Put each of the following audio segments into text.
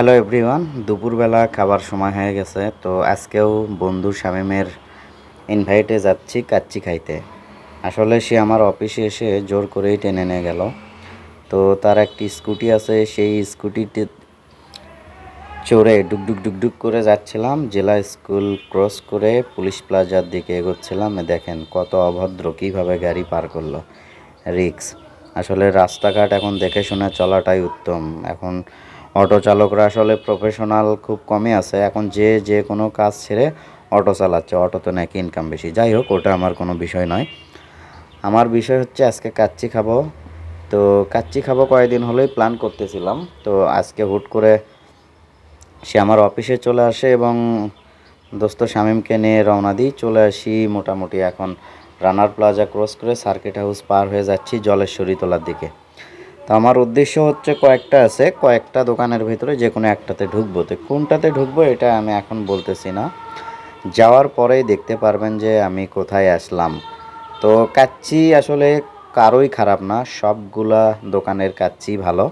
Hello everyone দুপুরবেলা খাবার সময় হয়ে গেছে, তো আজকেও বন্ধু শামিমের ইনভাইটে যাচ্ছি কাচ্চি খাইতে। আসলে সে আমার অফিসে এসে জোর করেই টেনে নিয়ে গেল। তো তার একটি স্কুটি আছে, সেই স্কুটিতে চড়ে ডুকডুক ডুকডুক করে যাচ্ছিলাম। জেলা স্কুল ক্রস করে পুলিশ প্লাজার দিকে এগোচ্ছিলাম। দেখেন কত অভদ্র, কীভাবে গাড়ি পার করল। রিক্স। আসলে রাস্তাঘাট এখন দেখে শুনে চলাটাই উত্তম। এখন অটো চালকরা আসলে প্রফেশনাল খুব কমই আছে। এখন যে যে কোনো কাজ ছেড়ে অটো চালাচ্ছে, অটোতে নাকি ইনকাম বেশি। যাই হোক, ওটা আমার কোনো বিষয় নয়। আমার বিষয় হচ্ছে, আজকে কাচ্চি খাব। তো কাচ্চি খাব কয়েকদিন হলেই প্ল্যান করতেছিলাম। তো আজকে হুট করে সে আমার অফিসে চলে আসে এবং দোস্ত শামীমকে নিয়ে রওনা দিই। চলে আসি মোটামুটি এখন রানার প্লাজা ক্রস করে সার্কিট হাউস পার হয়ে যাচ্ছি জলেশ্বরী তোলার দিকে। তো আমার উদ্দেশ্য হচ্ছে কয়েকটা আছে, কয়েকটা দোকানের ভিতরে যে কোনো একটাতে ঢুকবো। তো কোনটাতে ঢুকবো এটা আমি এখন বলতেছি না। যাওয়ার পরেই দেখতে পারবেন যে আমি কোথায় আসলাম। তো কাচ্চি আসলে কারোই খারাপ না, সবগুলা দোকানের কাচ্চি ভালো,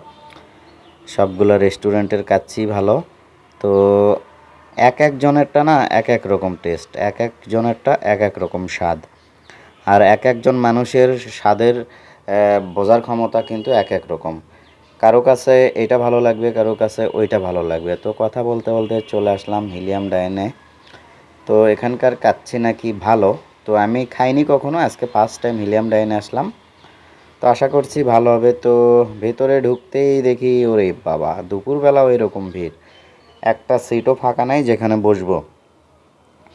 সবগুলো রেস্টুরেন্টের কাচ্চি ভালো। তো এক একজনেরটা না এক এক রকম টেস্ট, এক একজনেরটা এক এক রকম স্বাদ। আর এক একজন মানুষের স্বাদের বোঝার ক্ষমতা কিন্তু এক এক রকম। কারও কাছে এটা ভালো লাগবে, কারও কাছে ওইটা ভালো লাগবে। তো কথা বলতে বলতে চলে আসলাম হিলিয়াম ডাইনে। তো এখানকার কাচ্ছি নাকি ভালো, তো আমি খাইনি কখনো, আজকে ফার্স্ট টাইম হিলিয়াম ডাইনে আসলাম। তো আশা করছি ভালো হবে। তো ভেতরে ঢুকতেই দেখি, ওরে বাবা, দুপুরবেলা ওই রকম ভিড়। একটা সিটও ফাঁকা নাই যেখানে বসবো।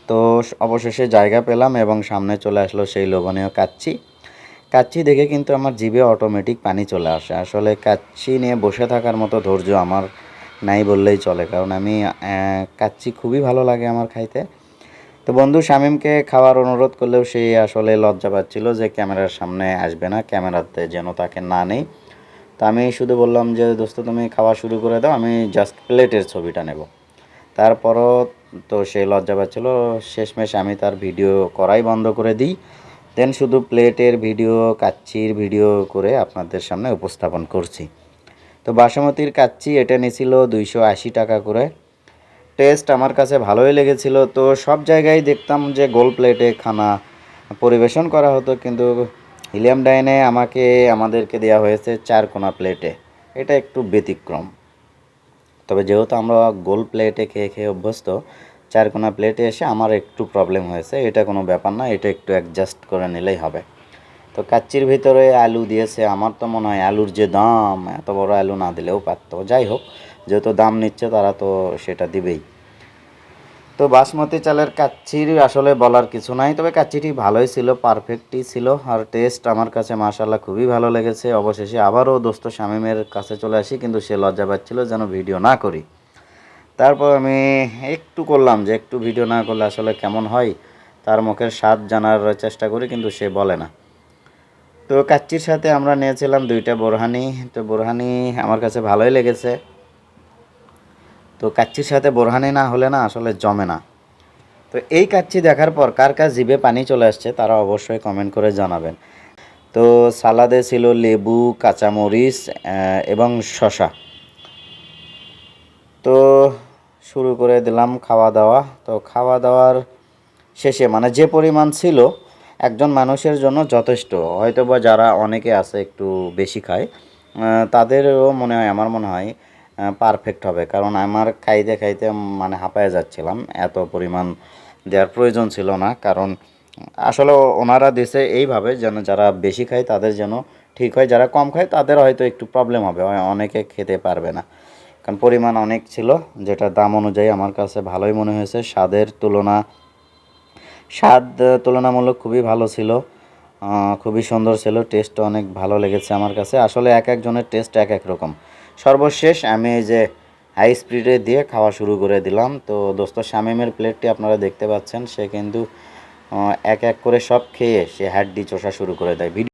তো অবশেষে জায়গা পেলাম এবং সামনে চলে আসলো সেই লোভনীয় কাচ্চি। কাচ্চি দেখে কিন্তু আমার জিভে অটোমেটিক পানি চলে আসে। আসলে কাচ্চি নিয়ে বসে থাকার মতো ধৈর্য আমার নাই বললেই চলে। কারণ আমি কাচ্চি খুবই ভালো লাগে আমার খাইতে। তো বন্ধু, শামীমকে খাওয়ার অনুরোধ করলেও সে আসলে লজ্জা পাচ্ছিল যে ক্যামেরার সামনে আসবে না, ক্যামেরাতে যেন তাকে না নেই। তো আমি শুধু বললাম যে, দোস্ত, তুমি খাওয়া শুরু করে দাও, আমি জাস্ট প্লেটের ছবিটা নেব। তারপরও তো সে লজ্জা পাচ্ছিল। শেষমেশ আমি তার ভিডিও করাই বন্ধ করে দিই। দেন শুধু প্লেটের ভিডিও, কাচ্চির ভিডিও করে আপনাদের সামনে উপস্থাপন করছি। তো বাসমতির কাচ্চি এটা নিয়েছিল দুইশো আশি টাকা করে। টেস্ট আমার কাছে ভালোই লেগেছিল। তো সব জায়গায় দেখতাম যে গোল প্লেটে খানা পরিবেশন করা হতো, কিন্তু হিলিয়াম ডাইনে আমাকে, আমাদেরকে দেওয়া হয়েছে চার কোনা প্লেটে। এটা একটু ব্যতিক্রম। তবে যেহেতু আমরা গোল প্লেটে খেয়ে খেয়ে অভ্যস্ত চার কোনা প্লেটে এসে আমার একটু প্রবলেম হয়েছে। এটা কোনো ব্যাপার না, এটা একটু অ্যাডজাস্ট করে নিলেই হবে। তো কাচ্চির ভিতরে আলু দিয়েছে, আমার তো মনে হয় আলুর যে দাম, এত বড় আলু না দিলেও পারতো। যাই হোক, যেহেতু দাম নিচ্ছে তারা তো সেটা দিবেই। তো বাসমতি চালের কাচ্চির আসলে বলার কিছু নাই, তবে কাচ্চিটি ভালোই ছিল পারফেক্টই ছিল, আর টেস্ট আমার কাছে মাশাল্লাহ খুবই ভালো লেগেছে। অবশেষে আবারও দোস্ত শামীমের কাছে চলে আসি, কিন্তু সে লজ্জা পাচ্ছিল যেন ভিডিও না করি। তারপর আমি একটু করলাম যে একটু ভিডিও না করলে আসলে কেমন হয়, তার মুখের স্বাদ জানার চেষ্টা করি, কিন্তু সে বলে না। তো কাচ্চির সাথে আমরা নিয়েছিলাম দুইটা বোরহানি। তো বোরহানি আমার কাছে ভালোই লেগেছে। তো কাচ্চির সাথে বোরহানি না হলে না আসলে জমে না। তো এই কাচ্চি দেখার পর কার কার জিভে পানি চলে আসছে, তারা অবশ্যই কমেন্ট করে জানাবেন। তো সালাদে ছিল লেবু, কাঁচামরিচ এবং শশা তো শুরু করে দিলাম খাওয়া দাওয়া। তো খাওয়া দাওয়ার শেষে মানে যে পরিমাণ ছিল, একজন মানুষের জন্য যথেষ্ট। হয়তো বা যারা অনেকে আছে একটু বেশি খায় তাদেরও মনে হয়, আমার মনে হয় পারফেক্ট হবে। কারণ আমার খাইতে খাইতে মানে হাঁপায়ে যাচ্ছিলাম, এত পরিমাণ দেওয়ার প্রয়োজন ছিল না। কারণ আসলে ওনারা দেশে এইভাবে যেন যারা বেশি খায় তাদের যেন ঠিক হয়, যারা কম খায় তাদের হয়তো একটু প্রবলেম হবে অনেকে খেতে পারবে না। কারণ পরিমাণ অনেক ছিল, যেটা দাম অনুযায়ী আমার কাছে ভালোই মনে হয়েছে। স্বাদের তুলনা, স্বাদ তুলনামূলক খুবই ভালো ছিল খুবই সুন্দর ছিল টেস্ট অনেক ভালো লেগেছে আমার কাছে। আসলে এক একজনের টেস্ট এক এক রকম। সর্বশেষ আমি এই যে হাই স্পিডে দিয়ে খাওয়া শুরু করে দিলাম। তো দোস্ত, শামিমের প্লেটটি আপনারা দেখতে পাচ্ছেন, সে কিন্তু এক এক করে সব খেয়ে সে হাড্ডি চষা শুরু করে দেয়।